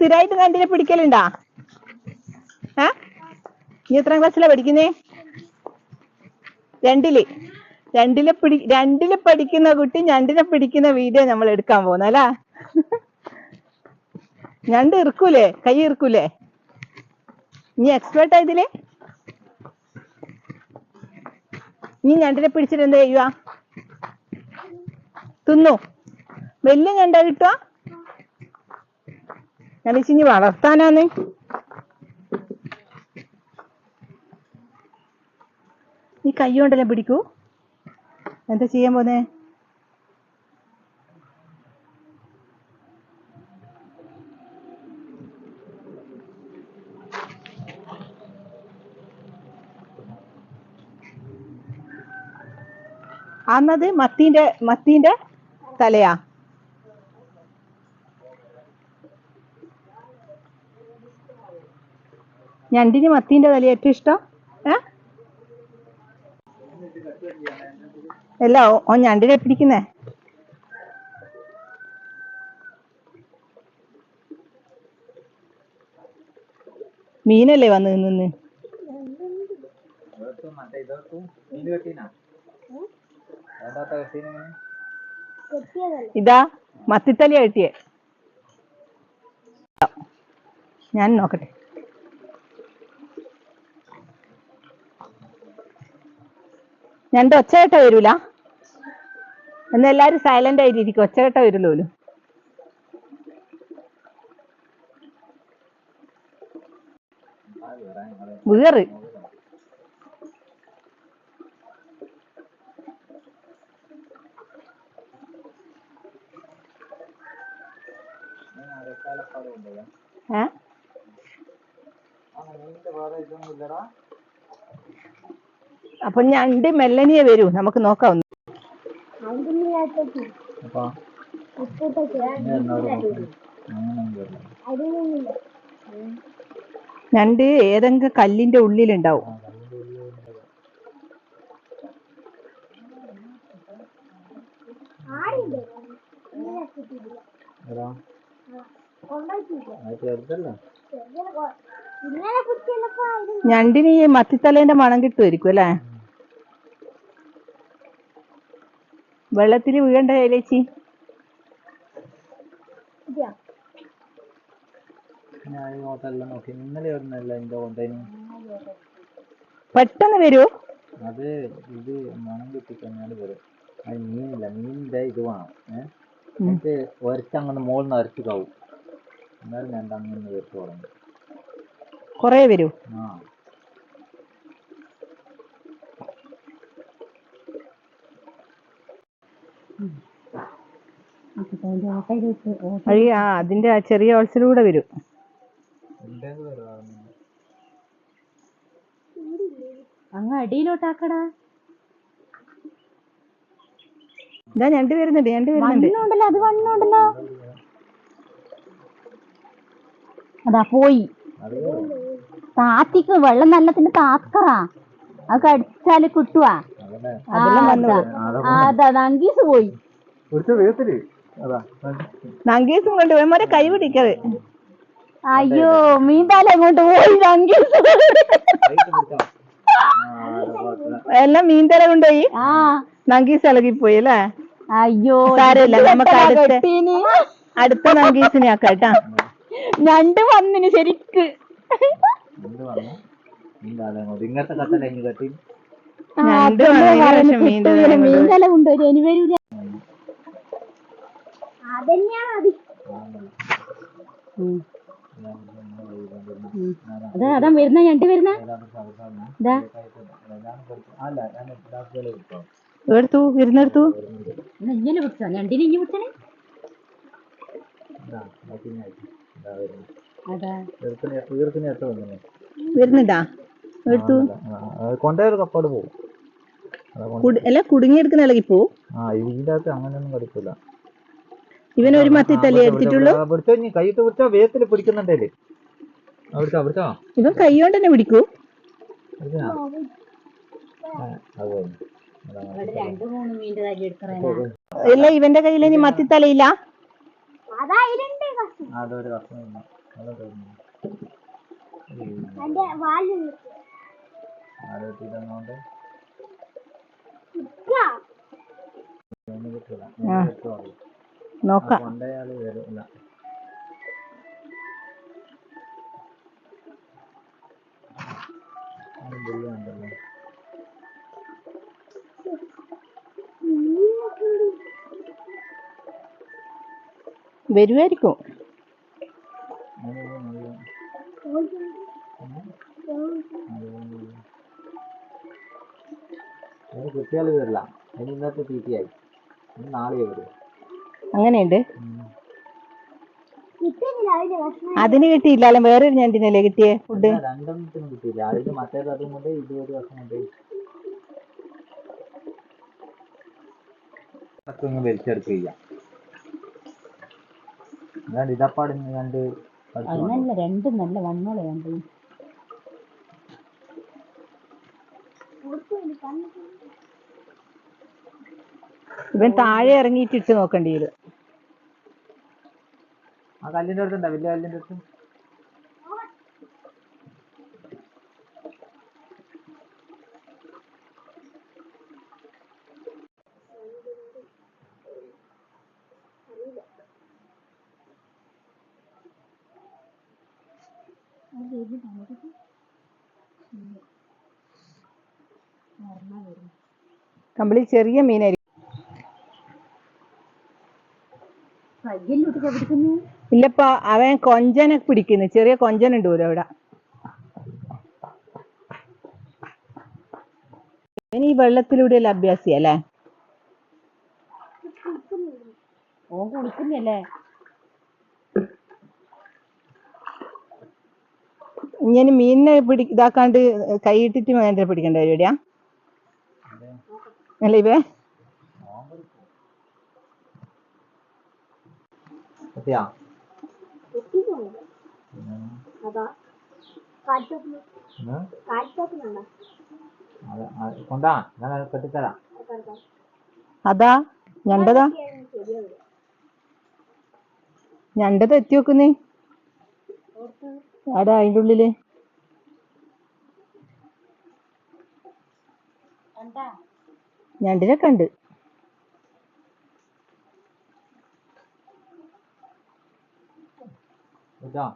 സ്ഥിരമായിട്ട് കണ്ടിനെ പിടിക്കലുണ്ടാ? ഏ? നീ എത്രാം ക്ലാസ്സിലാ പഠിക്കുന്നേ? രണ്ടിൽ. രണ്ടിൽ പിടി രണ്ടിൽ പഠിക്കുന്ന കുട്ടി ഞണ്ടിനെ പിടിക്കുന്ന വീഡിയോ നമ്മൾ എടുക്കാൻ പോകുന്ന അല്ല? ഞണ്ട് ഇറുക്കൂലേ? കൈ ഇറുക്കൂലേ? നീ എക്സ്പേർട്ട് ആയതിൽ നീ ഞണ്ടിനെ പിടിച്ചിട്ട് എന്താ ചെയ്യുക തിന്നു? വലിയ ഞണ്ട കിട്ടുക ഞാൻ ഇനി വളർത്താനാന്ന്. നീ കൈ കൊണ്ടല്ലേ പിടിക്കൂ? എന്താ ചെയ്യാൻ പോന്നേ? അന്നത് മത്തിന്റെ മത്തീന്റെ തലയാ. ഞണ്ടിന് മത്തിന്റെ തല ഏറ്റവും ഇഷ്ടം? ഏ? അല്ല ഓ- ഞണ്ടിനെ പിടിക്കുന്നേ? മീനല്ലേ വന്ന് നിന്ന്? ഇതാ മത്തിത്തലി കിട്ടിയേ. ഞാൻ നോക്കട്ടെ. ഞണ്ട് ഒച്ചകെട്ട വരൂല. എന്ന് എല്ലാരും സൈലന്റ് ആയിട്ടിരിക്കും. ഒച്ചകെട്ട വരുള്ളൂ വേറ്. ഏ മീനിന്റെ വേറെ ഇതൊന്നും ഇല്ലടാ അപ്പൊ ഞണ്ട് മെല്ലനിയെ വരൂ. നമുക്ക് നോക്കാം ഒന്ന്. ഞണ്ട് ഏതെങ്കിലും കല്ലിന്റെ ഉള്ളിലുണ്ടാവും. ഞണ്ടിന് ഈ മത്തിത്തലേന്റെ മണം കിട്ടുമായിരിക്കും അല്ലേ വെള്ളത്തിൽ വീഴണ്ട ഏലേച്ചി ഞാൻ ഈ ഹോട്ടലിൽ നോക്കി ഇന്നലെ എവിടുന്നല്ല വീഴണ്ട കൊണ്ടേന് പെട്ടെന്ന് വരൂ. അത് ഇത് മണം കിട്ടിക്കഴിഞ്ഞാൽ വരും. അത് മീനില്ല. മീനിന്റെ ഇത് വേണം. എന്നിട്ട് ഒരച്ചങ്ങനെ മുകളിൽ നിന്ന് അരച്ച് കാവും. എന്നാലും ഞാൻ അങ്ങനെ വരച്ച് തുടങ്ങി കൊറേ വരൂ. ആ. വഴി ആ അതിന്റെ ആ ചെറിയ ഓൾസിലൂടെ വരും. അങ്ങ് അടിയിലോട്ടാക്കടാ. ഇതാ ഞണ്ട് വരുന്നുണ്ട് ഞണ്ട് വരുന്നുണ്ട്. അത് വണ്ണുണ്ടല്ലോ. അതാ പോയി. താത്തിക്ക് വെള്ളം നല്ലതിന് താക്കറാ. അത് കടിച്ചാൽ കിട്ടുവാ. അതാ. നങ്കീസ് പോയി. കുറച്ച് വീട്ടിൽ. അതാ. നങ്കീസും കൊണ്ട് പോയി. മോരെ കൈ പിടിക്കത്. അയ്യോ മീൻപാല അങ്ങോട്ട് പോയി നങ്കീസ്. എല്ലാം മീൻതല കൊണ്ടുപോയി. ആ. നങ്കീസ് ഇളകിപ്പോയി അല്ലേ? അയ്യോ സാരമില്ല, ഇത് നമുക്ക് അടുത്ത- നങ്കീസിനെ ആക്കാട്ടാ കേട്ടാ. ഞണ്ട് വന്നിന് ശരിക്ക്. ഇങ്ങനത്തെ കത്തല്ല ഇനി കട്ടി ഞണ്ട് കൊണ്ടുവരും ഇനി വരൂല അത് വരുന്ന ഞണ്ട് വരുന്ന. എടുത്തു ഇരുന്നെടുത്തു ഇങ്ങനെ വിട്ടോ ഞണ്ടിനെ ഇനി വന്നു വരുന്നുണ്ടാ എടുത്തു. കൊണ്ടേ കപ്പാട് പോകും അല്ല കുടുങ്ങിയെടുക്കുന്ന ഇളകിപ്പോ ആ ഇതിന്റെ അകത്ത് അങ്ങനെയൊന്നും കടിക്കില്ല ഇവൻ ഒരു മത്തിത്തലി എടുത്തിട്ടുള്ളൂ. പിടിച്ചോ ഇനി കൈയിട്ട് പിടിച്ചോ വേഗത്തിൽ അവിടുത്തെ ഇവൻ കൈ കൊണ്ട് തന്നെ പിടിക്കൂ. തല്ലി ഇല്ല ഇവന്റെ കയ്യിൽ ഇനി മത്തിത്തലയില്ല അതായിരണ്ട് കഷ്ണം. അതൊരു നോക്കാം. വരുമായിരിക്കും അതിന് കുട്ടികൾ വരില്ല. അതിന് ഇന്നത്തെ ടി ടി ആയി. നാളെ വരും. അങ്ങനെയുണ്ട്. അതിന് കിട്ടിയില്ലാലും വേറൊരു ഞണ്ടിനല്ലേ കിട്ടിയേ ഫുഡ് രണ്ടെണ്ണത്തിനും കിട്ടിയില്ല. അതിന് മറ്റേത് അതും കൊണ്ട് ഇത് ഒരു വർഷം കൊണ്ട് അതൊക്കെ ഇങ്ങ് വലിച്ചെടുക്കുക ചെയ്യാം ഇതപ്പാട്. നല്ല രണ്ടും നല്ല വണ്ണോളെ രണ്ടും. ഇവൻ താഴെ ഇറങ്ങിയിട്ട് ഇട്ട് നോക്കേണ്ടി വരും. ആ കല്ലിന്റെ അടുത്തുണ്ടോ? വലിയ കല്ലിന്റെ അടുത്ത്? കമ്പിളി ചെറിയ മീനായിരിക്കും. ഇല്ലപ്പാ അവൻ കൊഞ്ചനെ പിടിക്കുന്നു. ചെറിയ കൊഞ്ചനുണ്ട് പോലും അവിടെ. ഇനി ഈ വെള്ളത്തിലൂടെ അഭ്യാസി അല്ലേ? ഓൻ കുളിക്കുന്നല്ലേ? ഇങ്ങനെ മീനിനെ പിടി ഇതാക്കാണ്ട് കൈയിട്ടിട്ട് വേണ്ട പിടിക്കേണ്ട പരിപാടിയാ അല്ല ഇവേ അതാ അത് അത് കൊണ്ടാ ഞാൻ അത് കെട്ടിത്തരാം. അതാ ഞണ്ടതാ. ഞണ്ടത് എത്തി വെക്കുന്നേ. ആടാ അതിന്റെ ഉള്ളിൽ. ഞണ്ടിനൊക്കെ കണ്ട് കേട്ടോ?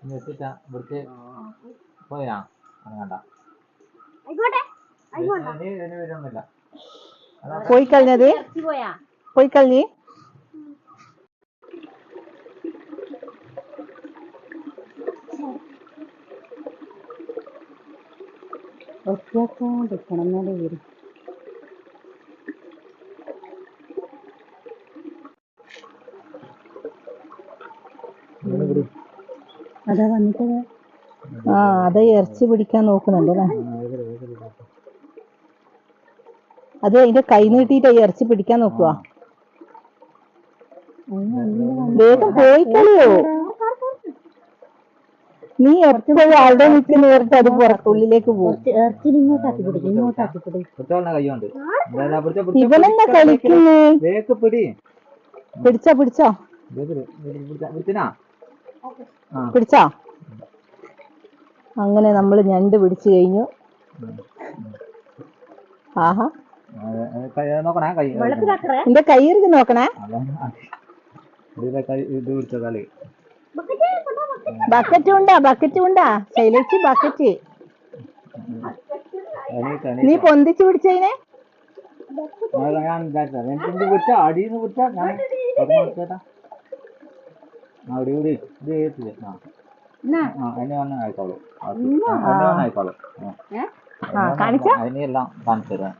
ഇനി എത്തിട്ടാ ഇവിടുത്തെ പോയാ വരുന്നില്ല പോയി കളഞ്ഞത് പോയാ? പോയി കളഞ്ഞ് ഒറ്റക്കാണ്ടിരിക്കണം എന്നാലേ വരും അതാ വന്നിട്ട് ആ അത് ഇറച്ചി പിടിക്കാൻ നോക്കുന്നുണ്ട് അല്ലേ? അത് അതിന്റെ കൈ നീട്ടിട്ട് ഇറച്ചി പിടിക്കാൻ നോക്കുക വേഗം പോയിക്കളിയോ? കളിയോ നീ എപ്പോഴും അവിടെ നിൽക്കുന്ന നേരത്തെ അത് പുറത്തുള്ളിലേക്ക് പോകും. ഇവനെന്നാ കളിക്കുന്നേ? പിടിച്ചോ പിടിച്ചോ. പിടിച്ച- അങ്ങനെ നമ്മൾ ഞണ്ട് പിടിച്ചു കഴിഞ്ഞു. ആഹാ. എന്റെ കൈ നോക്കണേ. ബക്കറ്റ് ഉണ്ടാ ബക്കറ്റ് ഉണ്ടാ ശൈലേച്ചി ബക്കറ്റ് നീ പൊന്തിച്ച് പിടിച്ചതിനെ? ഞാൻ അടിയിൽ നിന്ന് പിടിച്ചാ? ഞാൻ ആ ഇവിടെ ഇത് ഏറ്റില്ല ആ. ആ അതിന് വന്ന് ആയിക്കോളൂ. വന്ന് അതിനെല്ലാം കാണിച്ചു തരാം.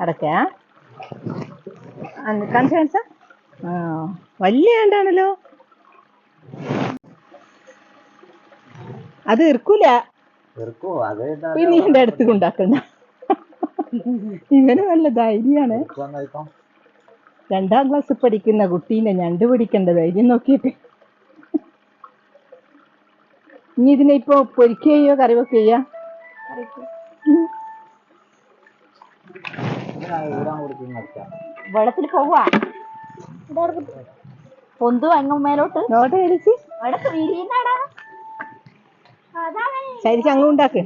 അടക്കേ കാണിച്ച കാണിച്ച? ആ വലിയ ആണ്ടാണല്ലോ. അത് ഇറക്കൂല. പിന്നെ എന്റെ അടുത്ത് കൊണ്ടാക്കണ്ട ഇവന് നല്ല ധൈര്യാണ് രണ്ടാം ക്ലാസ് പഠിക്കുന്ന കുട്ടീനെ ഞണ്ട് പിടിക്കേണ്ട ധൈര്യം നോക്കിയിട്ട്. ഇനി ഇതിനെ ഇപ്പൊ പൊരിക്കുകയോ കറി വെക്കുകയോ ഊരാൻ കൊടുക്കുന്ന വെച്ചാ വെള്ളത്തിൽ പോവാ. പൊന്തു അങ്ങ് മേലോട്ട്. നോട്ടെ അതാണ് ശരിക്കും അങ്ങ് ഉണ്ടാക്ക്.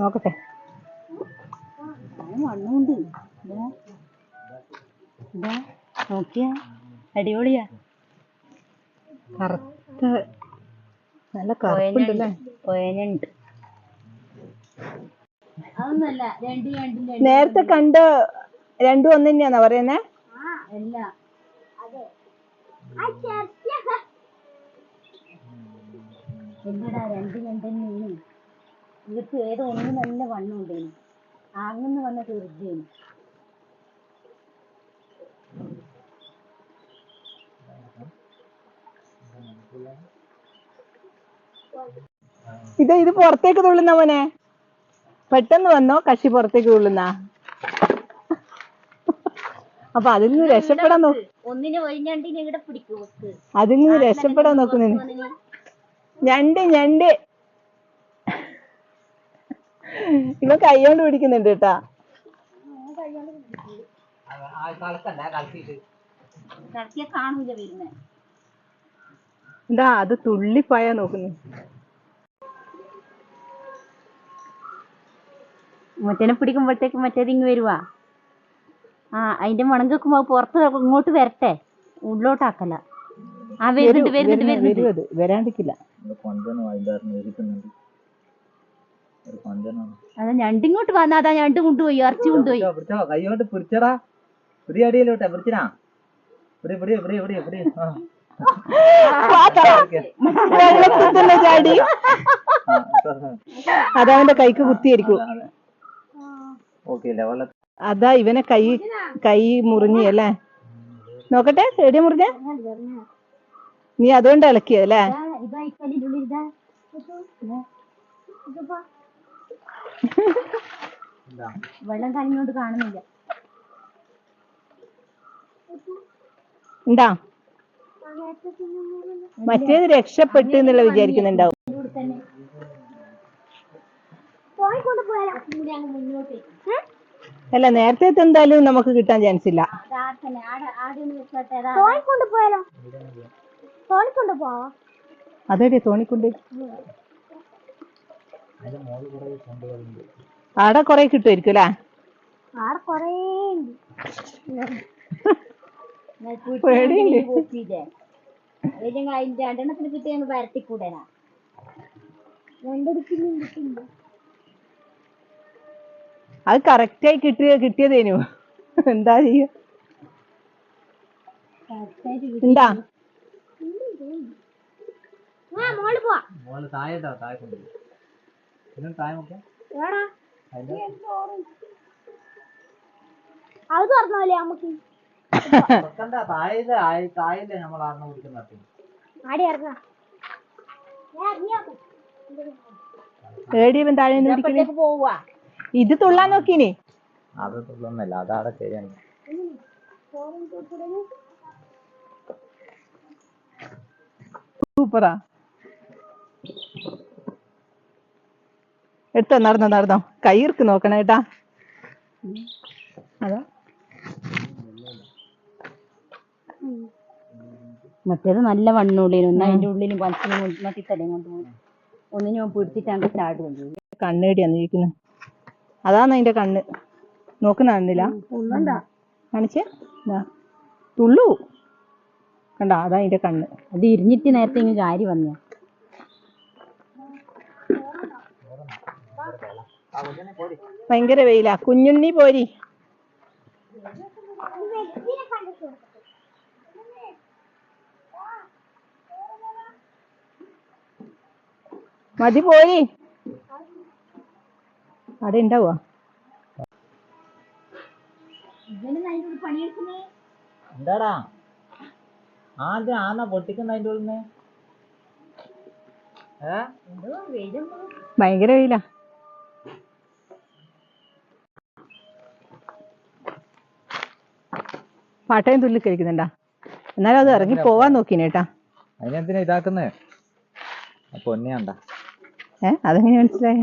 നോക്കട്ടെ. മണ്ണുണ്ട് ഇതാ. ഇതാ. നോക്കിയാ. അടിപൊളിയാ. കറുത്ത നല്ല കറുപ്പുണ്ടല്ലേ? രണ്ടില്ല നേരത്തെ കണ്ട രണ്ടും ഒന്ന് തന്നെയാന്നാ പറയുന്നേ? അല്ല. അതെ. ആ ചർച്ച എന്തിടാ രണ്ട് രണ്ടെണ്ണീ ഇവർക്ക് ഏതോ ഒന്ന് നല്ല വണ്ണുണ്ടേനു ആങ്ങന്ന് വന്ന ചെറുതേനു. ഇത് ഇത് പുറത്തേക്ക് തുള്ളുന്ന മോനെ. പെട്ടെന്ന് വന്നോ കക്ഷി പുറത്തേക്ക് തുള്ളുന്ന. അപ്പൊ അതിൽ നിന്ന് രക്ഷപ്പെടാൻ നോക്ക് ഒന്നിനെ ഇവിടെ പിടിക്കും അതിൽ നിന്ന് രക്ഷപ്പെടാൻ നോക്കുന്നു ഞണ്ട് ഞണ്ട്. ഇവ കൈകൊണ്ട് പിടിക്കുന്നുണ്ട് കേട്ടാ. എന്താ അത് തുള്ളിപ്പായ നോക്കുന്നു. മറ്റേനെ പിടിക്കുമ്പോഴത്തേക്ക് മറ്റേത് ഇങ്ങ് വരുവാ. ആ അതിന്റെ മണം കേൾക്കുമ്പോ പുറത്ത് ഇങ്ങോട്ട് വരട്ടെ. ഉള്ളോട്ടാക്കല ആ വരുന്നുണ്ട് വരുന്നുണ്ട് വരും വരുന്നുണ്ട്. വരാണ്ടിക്കില്ല കൊഞ്ചനും ഞണ്ട് ഇങ്ങോട്ട് അതാ വന്നാ അതാ ഞണ്ട് കൊണ്ടുപോയി ഇറച്ചി കൊണ്ടുപോയി. പിടിച്ചോ, പിടിച്ചോ കൈ കൊണ്ട് പിടിച്ചടാ. പിടി അടിയിലോട്ടെ പിടിച്ചിനാ. പിടി പിടി പിടി പിടി പിടി. ചാടി? അതവന്റെ കൈക്ക് ലെവല അതാ ഇവനെ കൈ കൈ മുറിഞ്ഞു അല്ലേ? നോക്കട്ടെ എവിടെയാ മുറിഞ്ഞ? നീ അതുകൊണ്ട് ഇളക്കിയല്ലേ ഇതാ, ഇതാ ഈ കല്ലിന്റെ ഉള്ളിൽ ഇതാ വെള്ളം കലിഞ്ഞോണ്ട് കാണുന്നില്ല. ഉണ്ടാ മറ്റേത് രക്ഷപ്പെട്ടു എന്നുള്ള വിചാരിക്കുന്നുണ്ടാവും. അല്ല നേരത്തെ എന്തായാലും നമുക്ക് കിട്ടാൻ ചാൻസ് ഇല്ല. അതെ തന്നെ ആടെ ആടെ ഒന്ന് വെച്ചോട്ടെ അതാ തോണിക്കൊണ്ട് പോയാലോ തോണിക്കൊണ്ട് പോവാ അതെടെ തോണിക്കൊണ്ട് ആടെ കൊറേ കിട്ടുമായിരിക്കും അല്ലേ? ആടെ കൊറേ അതിന്റെ രണ്ടെണ്ണത്തിന് അത് കറക്റ്റായി കിട്ടിയ കിട്ടിയതേനു. എന്താ ചെയ്യ? എന്താ? മോൾ പോവാ. മോൾ താഴെ താഴെ കൊണ്ട് പിന്നെ താഴെ നോക്കിയാ? എടാ അതിന്റെ അത് തുറന്നോലെ നമുക്ക്. താഴെ താഴെ നമ്മൾ ആടി ഇറങ്ങാ. ഏടിയവൻ താഴെ നിന്ന് പോവാ. ഇത് തുള്ളാൻ നോക്കീനി അത് തുള്ളന്നല്ല അതാടെ ശരിയാണ്. സൂപ്പറാ. എടുത്തോ നടന്നോ നടന്നോ. കയ്യിർക്ക് നോക്കണം കേട്ടാ. അതോ. മറ്റേത് നല്ല വണ്ണുള്ളിന് ഒന്ന് അതിന്റെ ഉള്ളിലും പഞ്ചിനും മറ്റേ തലയും കൊണ്ട് ഒന്ന് ഞാൻ പിടിച്ചിട്ട് അങ്ങ് ചാടുകയും ചെയ്യും കണ്ണേടിയാന്ന് ഇരിക്കുന്നത് അതാന്ന് അതിന്റെ കണ്ണ്. നോക്കുന്ന കണ്ണില്ല കാണിച്ചേ. തുള്ളു. കണ്ട അതാ അതിന്റെ കണ്ണ്. അത് ഇരിഞ്ഞിട്ട് നേരത്തെ ഇങ്ങ് കാര്യം വന്ന ഭയങ്കര വെയിലാ. കുഞ്ഞുണ്ണി പോരി. മതി പോരി. അവിടെ ഉണ്ടാവുക എന്താടാ? ആദ്യം ആന പൊട്ടിക്കുന്ന അതിന്റെ ഉള്ളിൽ ഏ? ഭയങ്കര വെയിലാ. പാട്ടയും തുള്ളി കഴിക്കുന്നുണ്ടാ. എന്നാലും അത് ഇറങ്ങി പോവാൻ നോക്കിനേട്ടാ അതിനെന്തിനാ ഇതാക്കുന്നേ? പൊന്നിയാണ്ട ഏ അതെങ്ങനെ മനസ്സിലായി?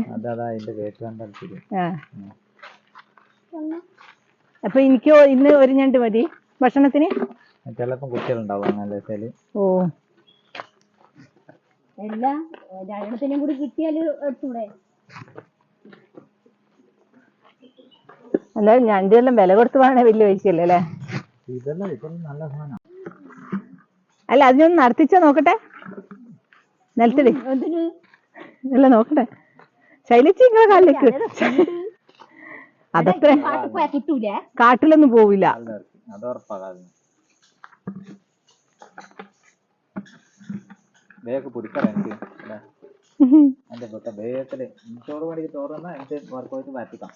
അപ്പൊ എനിക്ക് ഇന്ന് ഒരു ഞണ്ട് മതി. ഭക്ഷണത്തിന്? ചിലപ്പോ കുട്ടികളുണ്ടാവും ഓ. എല്ലാ കൂടി കിട്ടിയാൽ എടുത്തൂടെ? എന്തായാലും ഞണ്ടെല്ലാം വില കൊടുത്ത് വേണേ വലിയ പൈസയല്ലേ അല്ലേ? ഇതെല്ലാം ഇതെല്ലാം നല്ല സാധനം. അല്ല അതിനൊന്ന് നടത്തിച്ചാ നോക്കട്ടെ? നിലത്തിടി അല്ല നോക്കട്ടെ. ശൈലിച്ചി നിങ്ങളെ കാലിലേക്ക്. അതത്ര. കാട്ടിലൊന്നും പോവില്ല. വേഗം എനിക്ക് എന്റെ പൊട്ട വേഗത്തിൽ. ചോറ് പണിക്ക് ചോറ് തന്നാ എന്റെ വർക്ക് പോയിട്ട് മാറ്റിക്കാം